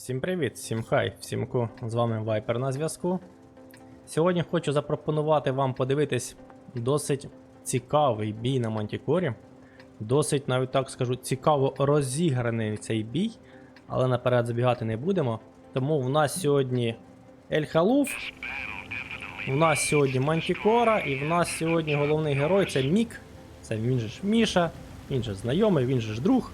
Всім привіт, всім хай, всім ку. З вами Вайпер на зв'язку. Сьогодні хочу запропонувати вам подивитись досить цікавий бій на Мантікорі. Досить, навіть так скажу, цікаво розіграний цей бій, але наперед забігати не будемо. Тому в нас сьогодні Ель Халуф, в нас сьогодні Мантікора, і в нас сьогодні головний герой це Мік. Це він же ж Міша, він же знайомий, він же ж друг.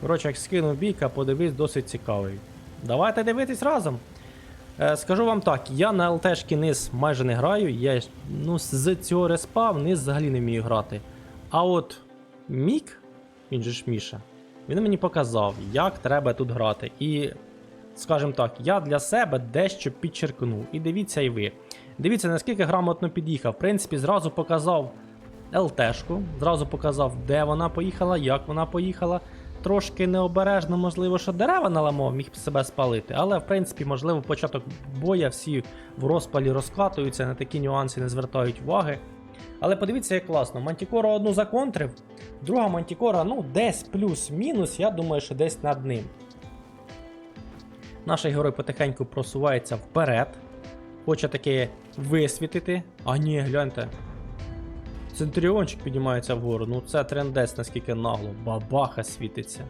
Коротше, як скинув бійка, подивись, досить цікавий. Давайте дивитись разом. Е, скажу вам так, я на ЛТшки низ майже не граю, я ну, з цього респа вниз взагалі не вмію грати. А от Мік, він же ж Міша, він мені показав, як треба тут грати. І, скажімо так, я для себе дещо підчеркнув. І дивіться і ви. Дивіться, наскільки грамотно під'їхав. В принципі, зразу показав ЛТшку, зразу показав, де вона поїхала, як вона поїхала. Трошки необережно, можливо, що дерева наламав, міг себе спалити, але в принципі, можливо, початок боя всі в розпалі розкатуються, на такі нюанси не звертають уваги. Але подивіться, як класно. Мантікора одну законтрив, друга Мантікора, ну, десь плюс-мінус, я думаю, що десь над ним. Наш герой потихеньку просувається вперед. Хоче таки висвітити. А ні, гляньте. Центріончик піднімається вгору. Ну це трендець, наскільки нагло. Бабаха світиться.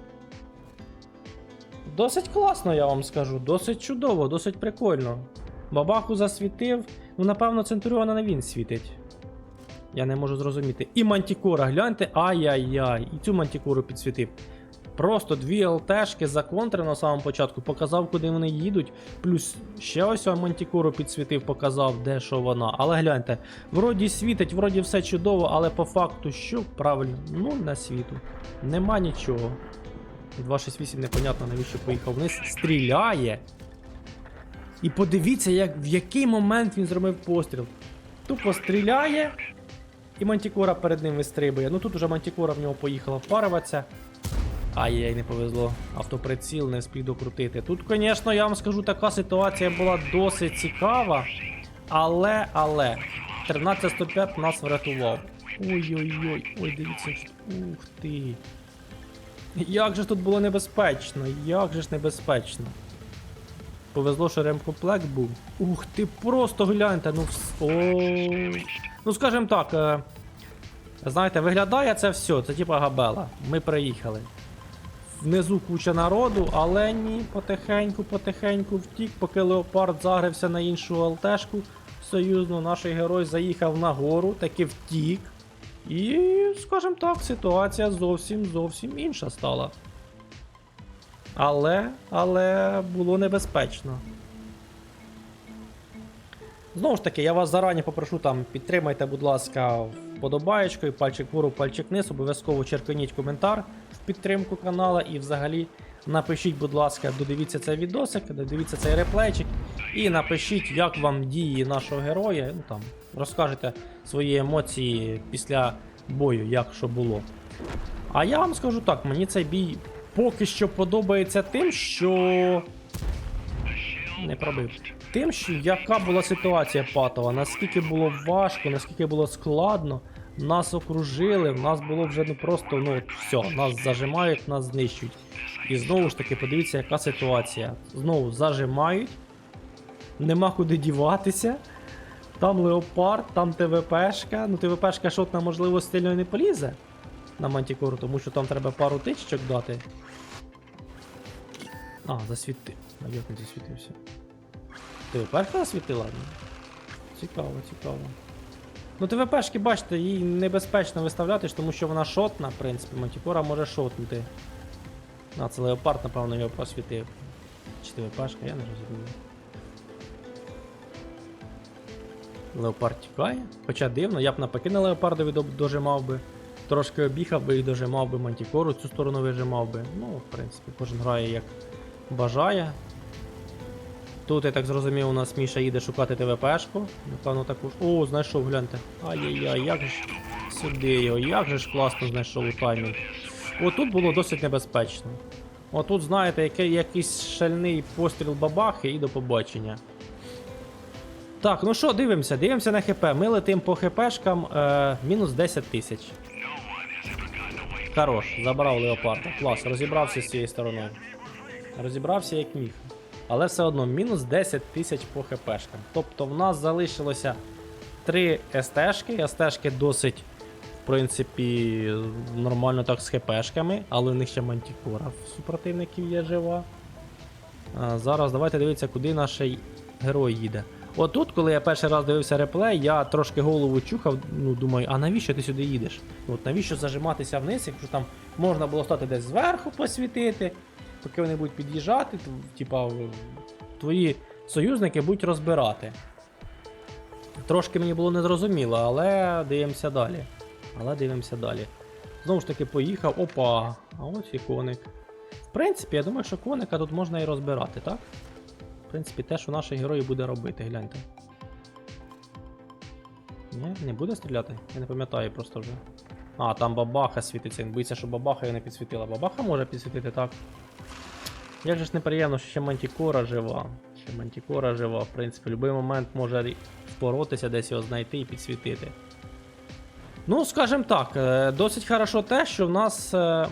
Досить класно, я вам скажу. Досить чудово, досить прикольно. Бабаху засвітив. Ну, напевно, Центуріона не він світить. Я не можу зрозуміти. І Мантікора, гляньте, ай-яй-яй. І цю Мантікору підсвітив. Просто дві ЛТшки законтрив на самому початку, показав, куди вони їдуть. Плюс ще ось Мантікору підсвітив, показав, де що вона. Але гляньте, вроді світить, вроді все чудово, але по факту що правильно? Нуль на світу. Нема нічого. 268 непонятно навіщо поїхав вниз. Стріляє. І подивіться, як, в який момент він зробив постріл. Тупо стріляє, і Мантікора перед ним вистрибує. Ну тут уже Мантікора в нього поїхала впарюватися. Ай-яй, не повезло. Автоприціл не встиг докрутити. Тут, звісно, я вам скажу, така ситуація була досить цікава. Але, але. 1305 нас врятував. Ой-ой-ой, ой, дивіться. Ух ти. Як же ж тут було небезпечно? Як же ж небезпечно? Повезло, що ремкомплект був. Ух ти, просто гляньте, ну вс... О. Ну, скажімо так, е... знаєте, виглядає це все, це типа габела. Ми приїхали. Внизу куча народу, але ні, потихеньку, потихеньку втік, поки леопард загрився на іншу ЛТшку союзну, наш герой заїхав на гору, таки втік. І, скажімо так, ситуація зовсім зовсім інша стала. Але, але було небезпечно. Знову ж таки, я вас зарані попрошу там підтримайте, будь ласка, вподобаєчкою, пальчик вгору, пальчик вниз, обов'язково черканіть коментар в підтримку канала і взагалі напишіть, будь ласка, додивіться цей відосик, додивіться цей реплейчик і напишіть, як вам дії нашого героя. Ну там розкажете свої емоції після бою, як що було. А я вам скажу так, мені цей бій поки що подобається тим, що. Не пробив. Тим, що яка була ситуація патова, наскільки було важко, наскільки було складно, нас окружили, в нас було вже ну просто, ну все, нас зажимають, нас знищують. І знову ж таки, подивіться, яка ситуація. Знову зажимають, нема куди діватися. Там леопард, там ТВПшка. Ну, ТВПшка шотна, можливо, стильно не полізе на мантікору, тому що там треба пару тичок дати. А, засвіти. А як не засвітився? ТВПшка засвітила? Цікаво, цікаво. Ну, ТВПшки, бачите, їй небезпечно виставляти, тому що вона шотна, в принципі, Мантікора може шотнути. А, це леопард, напевно, його просвітив. Чи ТВПшка, я не розумію. Леопард тікає. Хоча дивно, я б навпаки на леопардові дожимав би. Трошки об'їхав би і дожимав би мантікору, цю сторону вижимав би. Ну, в принципі, кожен грає як бажає. Тут, я так зрозумів, у нас Міша їде шукати ТВПшку. Напевно, таку ж. О, знайшов, гляньте. Ай-яй-яй, як же ж сюди його, як же ж класно знайшов у таймінг. Отут було досить небезпечно. Отут, знаєте, який, якийсь шальний постріл бабахи і до побачення. Так, ну що, дивимося, дивимося на ХП. Ми летим по ХПшкам е, мінус 10 тисяч. Хорош, забрав леопарда. Клас, розібрався з цією стороною. Розібрався як міг. Але все одно мінус 10 тисяч по хпшкам. Тобто в нас залишилося 3 СТшки. СТшки досить, в принципі, нормально так з хпшками, але в них ще мантікора в супротивників є жива. А, зараз давайте дивитися, куди наш герой їде. Отут, коли я перший раз дивився реплей, я трошки голову чухав, ну думаю, а навіщо ти сюди їдеш? От навіщо зажиматися вниз, якщо там можна було стати десь зверху посвітити, поки вони будуть під'їжджати, типа твої союзники будуть розбирати. Трошки мені було незрозуміло, але дивимося далі. Але дивимося далі. Знову ж таки, поїхав. Опа! А ось і коник. В принципі, я думаю, що коника тут можна і розбирати, так? В принципі, те, що наш герой буде робити, гляньте. Ні, не буде стріляти? Я не пам'ятаю просто вже. А, там бабаха світиться. Він боїться, що бабаха його не підсвітила. Бабаха може підсвітити, так. Як же ж неприємно, що ще мантікора жива. Ще мантікора жива, в принципі, в будь-який момент може впоротися, десь його знайти і підсвітити. Ну, скажімо так, е, досить хорошо те, що в нас е,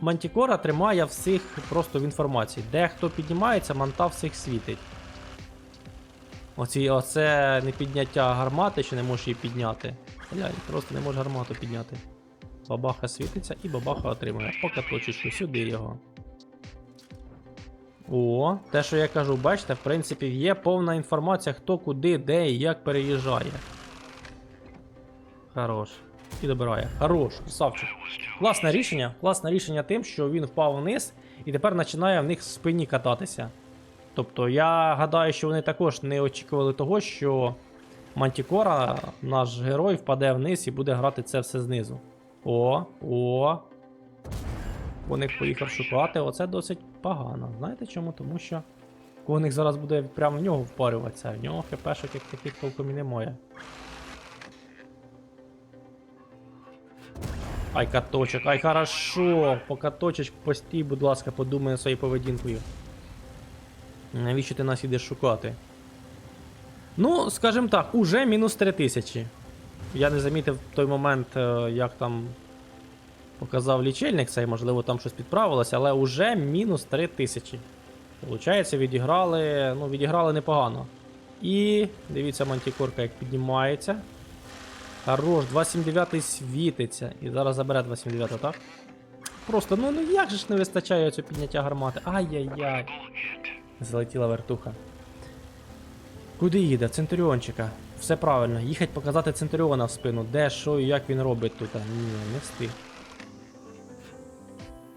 Мантікора тримає всіх просто в інформації. Де хто піднімається, манта всіх світить. Оці, оце не підняття гармати, що не можеш її підняти. Глянь, просто не може гармату підняти. Бабаха світиться і бабаха отримує. Поки точечку сюди його. О, те, що я кажу, бачите, в принципі, є повна інформація, хто куди, де і як переїжджає. Хорош. І добирає. Хорош, красавчик. Класне рішення. Класне рішення тим, що він впав вниз і тепер починає в них в спині кататися. Тобто я гадаю, що вони також не очікували того, що Мантікора, наш герой, впаде вниз і буде грати це все знизу. О, о. Коник поїхав шукати. Оце досить погано. Знаєте чому? Тому що коник зараз буде прямо в нього впарюватися, в нього хпшок як таких толком і немає. Ай, каточок, ай, хорошо. По каточечку постій, будь ласка, подумай своєю поведінкою. Навіщо ти нас ідеш шукати? Ну, скажімо так, уже мінус 3000. Я не замітив той момент, е, як там показав лічильник цей, можливо, там щось підправилося, але уже мінус 3000. Получається, відіграли. Ну, відіграли непогано. І дивіться, мантікорка як піднімається. Хорош, 279 світиться. І зараз забере 279, так? Просто, ну, ну як же ж не вистачає цього підняття гармати? Ай-яй-яй. Залетіла вертуха. Куди їде? Центуріончика. Все правильно. Їхать показати Центуріона в спину. Де, що і як він робить тут. Ні, не встиг.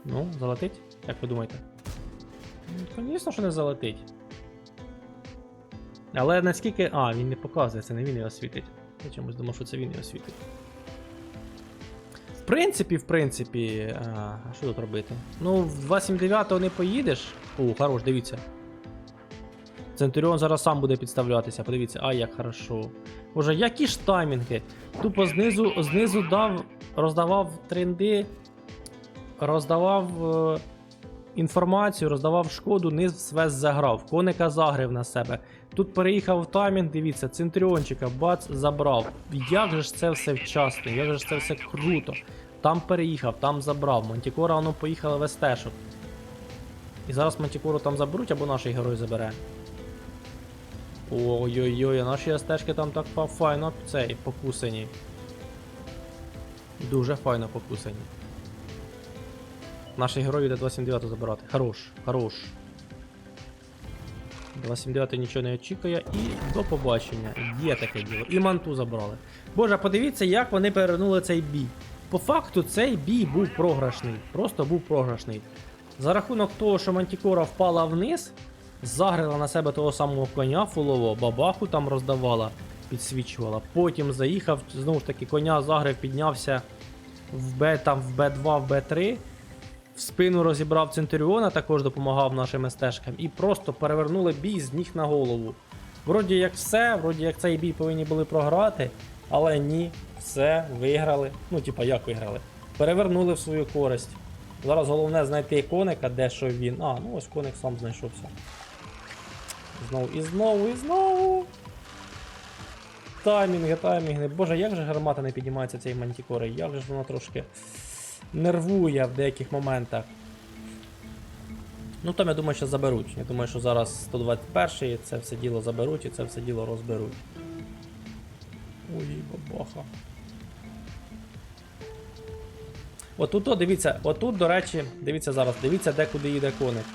Ну, залетить? Як ви думаєте? Ну, Звісно, що не залетить. Але наскільки. А, він не показує, це не він його світить. Я чомусь думав, що це він його світить. В принципі, в принципі. А, що тут робити? Ну, в 279 не поїдеш. О, хорош, дивіться. Центуріон зараз сам буде підставлятися, подивіться, а як хорошо. Боже, які ж таймінги. Тупо знизу, знизу дав, роздавав тренди, роздавав е, інформацію, роздавав шкоду, низ весь заграв. Коника загрив на себе. Тут переїхав в таймінг, дивіться, центріончика, бац, забрав. Як же ж це все вчасно, як же ж це все круто. Там переїхав, там забрав. Мантікора воно поїхала в естешок. І зараз Мантікору там заберуть або наш герой забере. Ой-ой-ой, а наші стежки там так файно цей покусані. Дуже файно покусані. Наш герой йде 279 забирати. Хорош, хорош. 279 нічого не очікує і до побачення. Є таке діло. І манту забрали. Боже, подивіться, як вони перевернули цей бій. По факту цей бій був програшний. Просто був програшний. За рахунок того, що Мантікора впала вниз, загрила на себе того самого коня фулового, бабаху там роздавала, підсвічувала. Потім заїхав, знову ж таки, коня загрив, піднявся в Б, там, в Б2, в Б3. В спину розібрав Центуріона, також допомагав нашим стежкам, і просто перевернули бій з ніг на голову. Вроді як все, вроді як цей бій повинні були програти, але ні, все, виграли. Ну, типа, як виграли? Перевернули в свою користь. Зараз головне знайти коника, де що він. А, ну ось коник сам знайшовся. Знову і знову, і знову. Таймінги, таймінги. Боже, як же гармата не піднімається цієї мантікори? Як же ж вона трошки нервує в деяких моментах. Ну там я думаю, що заберуть. Я думаю, що зараз 121-й це все діло заберуть і це все діло розберуть. Ой, бабаха. Отут, о, дивіться, отут, до речі, дивіться зараз, дивіться, де куди їде коник.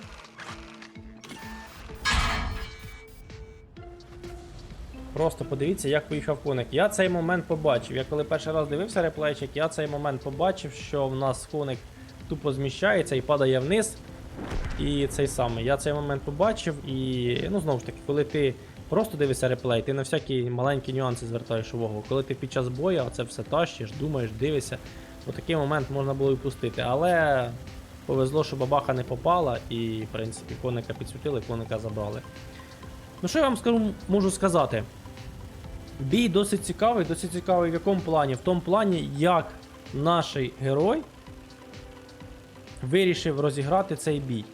Просто подивіться, як поїхав коник. Я цей момент побачив. Я коли перший раз дивився реплейчик, я цей момент побачив, що в нас коник тупо зміщається і падає вниз. І цей самий. Я цей момент побачив, і ну знову ж таки, коли ти просто дивишся реплей, ти на всякі маленькі нюанси звертаєш увагу. Коли ти під час бою це все тащиш, думаєш, дивишся, то такий момент можна було і пустити. Але повезло, що бабаха не попала, і в принципі коника підсвітили, коника забрали. Ну що я вам скажу, можу сказати? Бій досить цікавий, досить цікавий в якому плані? В тому плані, як наш герой вирішив розіграти цей бій.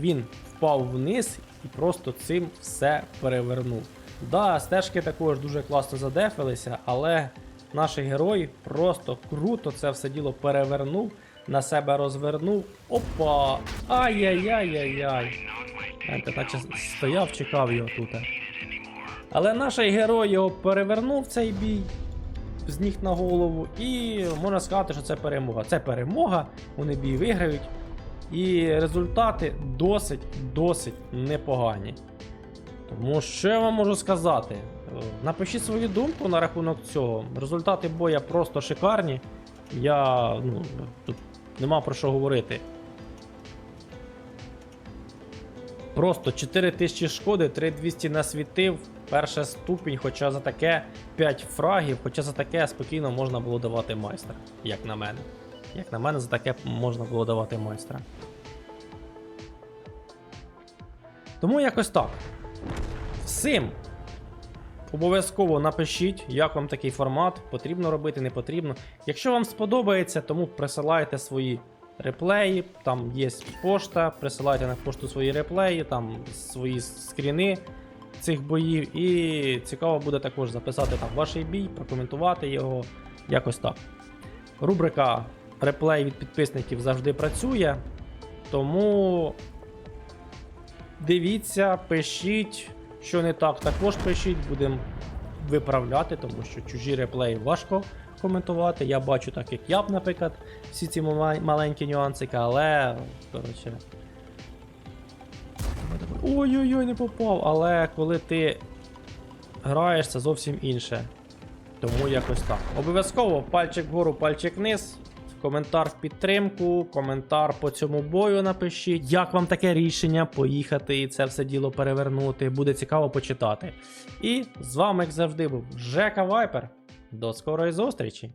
Він впав вниз і просто цим все перевернув. Да, стежки також дуже класно задефилися, але наш герой просто круто це все діло перевернув, на себе розвернув. Опа! Ай-яй-яй-яй-яй. Наче стояв, чекав його тут. Але наш герой його перевернув цей бій з ніг на голову, і можна сказати, що це перемога. Це перемога, вони бій виграють. І результати досить досить непогані. Тому що я вам можу сказати? Напишіть свою думку на рахунок цього. Результати боя просто шикарні. Я ну, тут нема про що говорити. Просто 4000 шкоди, 3200 насвітив, перша ступінь, хоча за таке 5 фрагів, хоча за таке спокійно можна було давати майстра, як на мене. Як на мене, за таке можна було давати майстра. Тому якось так. Всім обов'язково напишіть, як вам такий формат, потрібно робити, не потрібно. Якщо вам сподобається, тому присилайте свої реплеї, там є пошта, присилайте на пошту свої реплеї, там свої скріни цих боїв. І цікаво буде також записати там ваш бій, прокоментувати його. Якось так. Рубрика реплей від підписників завжди працює. Тому дивіться, пишіть, що не так, також пишіть, будемо виправляти, тому що чужі реплеї важко коментувати. Я бачу так, як я б, наприклад, всі ці маленькі нюансики, але. Коротше. Ой-ой-ой, не попав. Але коли ти граєш, це зовсім інше. Тому якось так. Обов'язково пальчик вгору, пальчик вниз. Коментар в підтримку, коментар по цьому бою напишіть. Як вам таке рішення поїхати і це все діло перевернути? Буде цікаво почитати. І з вами, як завжди, був Жека Вайпер. До скорої зустрічі!